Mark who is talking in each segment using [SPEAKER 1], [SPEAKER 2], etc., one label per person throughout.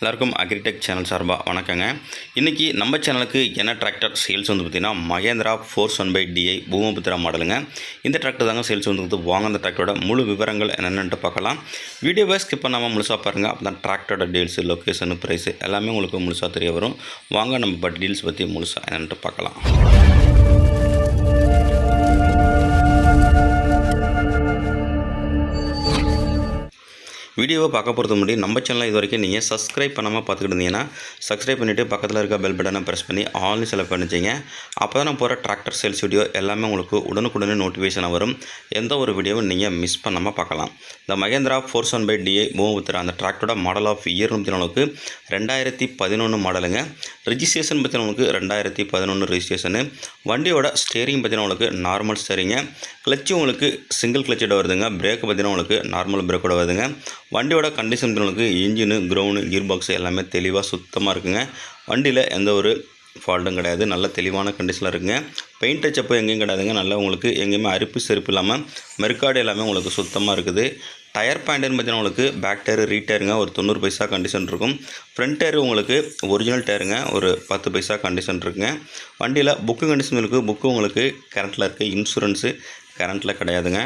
[SPEAKER 1] எல்லாருக்கும் agritech channel சார்பாக வணக்கங்க. இன்றைக்கி நம்ம சேனலுக்கு என்ன டிராக்டர் சேல்ஸ் வந்து பார்த்திங்கன்னா Mahindra four one five DI Bhoomiputra மாடலுங்க. இந்த டிராக்டர் தாங்க சேல்ஸ் வந்து வாங்க அந்த டிராக்டரோட முழு விவரங்கள் என்னென்னுட்டு பார்க்கலாம். வீடியோவை ஸ்கிப் பண்ணாமல் முழுசாக பாருங்கள் அப்போ தான் டிராக்டரோட டீல்ஸு லொக்கேஷனு ப்ரைஸு எல்லாமே உங்களுக்கு முழுசாக தெரிய வரும். வாங்க நம்ம டீல்ஸ் பற்றி முழுசாக என்னென்ட்டு பார்க்கலாம். வீடியோவை பார்க்க பொறுத்த முன்னாடி நம்ம சேனலில் இது வரைக்கும் நீங்கள் சப்ஸ்கிரைப் பண்ணாமல் பார்த்துக்கிட்டு இருந்தீங்கன்னா சப்ஸ்கிரைப் பண்ணிவிட்டு பக்கத்தில் இருக்க பெல் பட்டனை ப்ரெஸ் பண்ணி ஆல்னு செலக்ட் பண்ணிச்சிங்க அப்போ தான் நான் போகிற டிராக்டர் சேல்ஸ் வீடியோ எல்லாமே உங்களுக்கு உடனுக்குடனே நோட்டிஃபிகேஷன் வரும். எந்த ஒரு வீடியோவும் நீங்கள் மிஸ் பண்ணாமல் பார்க்கலாம். இந்த Mahindra four seven five DI Bhoomiputra அந்த டிராக்டரோட மாடல் ஆஃப் இயர் அளவுக்கு ரெண்டாயிரத்தி பதினொன்று மாடலுங்க ரிஜிஸ்ட்ரேஷன் பற்றினவங்களுக்கு ரெண்டாயிரத்தி பதினொன்று ரிஜிஸ்ட்ரேஷனு வண்டியோட ஸ்டேரிங் பற்றினவங்களுக்கு நார்மல் ஸ்டேரிங்க கிளச்சு உங்களுக்கு சிங்கிள் கிளச்சோட வருதுங்க. பிரேக் பார்த்தீங்கன்னா உங்களுக்கு நார்மல் பிரேக்கோட வருதுங்க. வண்டியோட கண்டிஷன் உங்களுக்கு இன்ஜினு க்ரௌண்டு கியர் பாக்ஸ் எல்லாமே தெளிவாக சுத்தமாக இருக்குங்க. வண்டியில் எந்த ஒரு ஃபால்ட்டும் கிடையாது. நல்ல தெளிவான கண்டிஷனில் இருக்குங்க. பெயிண்ட் டச்சப்பு எங்கேயும் கிடையாதுங்க. நல்லா உங்களுக்கு எங்கேயுமே அரிப்பு செருப்பு இல்லாமல் மெர்காடு எல்லாமே உங்களுக்கு சுத்தமாக இருக்குது. டயர் பாயிண்ட்னு பார்த்தீங்கன்னா உங்களுக்கு பேக் டயர் ரீ டயருங்க ஒரு தொண்ணூறு பைசா கண்டிஷன் இருக்கும். ஃப்ரண்ட் டயர் உங்களுக்கு ஒரிஜினல் டயருங்க ஒரு பத்து பைசா கண்டிஷன் இருக்குங்க. வண்டியில் புக்கு கண்டிஷன் இருக்குது புக்கு உங்களுக்கு கரண்ட்டில் இருக்குது இன்சூரன்ஸு கரண்ட்டில் கிடையாதுங்க.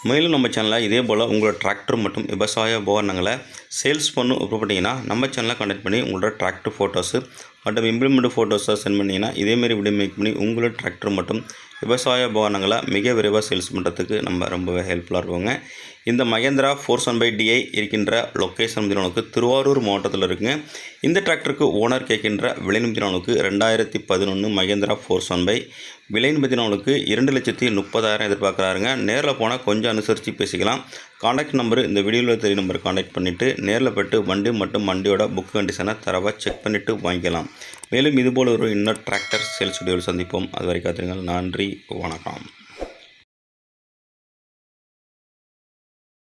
[SPEAKER 1] மேலும் நம்ம சேனலில் இதே போல் உங்களோட டிராக்டர் மற்றும் விவசாய உபகரணங்களை சேல்ஸ் பண்ணும் விருப்பப்பட்டீங்கன்னா நம்ம சேனலை கனெக்ட் பண்ணி உங்களோட டிராக்டர் ஃபோட்டோஸு மற்றும் இம்ப்ளிமெண்ட் ஃபோட்டோஸாக சென்ட் பண்ணிங்கன்னா இதேமாரி வீடியோ மேக் பண்ணி உங்களோட டிராக்டர் மற்றும் விவசாய உபகரணங்களை மிக விரைவாக சேல்ஸ் பண்ணுறதுக்கு நம்ம ரொம்பவே ஹெல்ப்ஃபுல்லாக இருக்குங்க. இந்த Mahindra four seven five DI இருக்கின்ற லொக்கேஷன் உங்களுக்கு திருவாரூர் மாவட்டத்தில் இருக்குங்க. இந்த டிராக்டருக்கு ஓனர் கேட்கின்ற விலை நம்பினாலுக்கு ரெண்டாயிரத்தி பதினொன்று மகேந்திரா ஃபோர் செவன் பை விலை பற்றினவங்களுக்கு இரண்டு லட்சத்தி முப்பதாயிரம் எதிர்பார்க்குறாருங்க. நேரில் போனால் கொஞ்சம் அனுசரித்து பேசிக்கலாம். காண்டாக்ட் நம்பர் இந்த வீடியோவில் தெரிய நம்பர் காண்டாக்ட் பண்ணிவிட்டு நேரில் போய்ட்டு வண்டி மற்றும் வண்டியோட புக் கண்டிஷனை தரவாக செக் பண்ணிவிட்டு வாங்கிக்கலாம். மேலும் இதுபோல் ஒரு இன்னொரு டிராக்டர் சேல்ஸ் வீடியோவில் சந்திப்போம். அது வரைக்கும் காத்திருங்கள். நன்றி. வணக்கம்.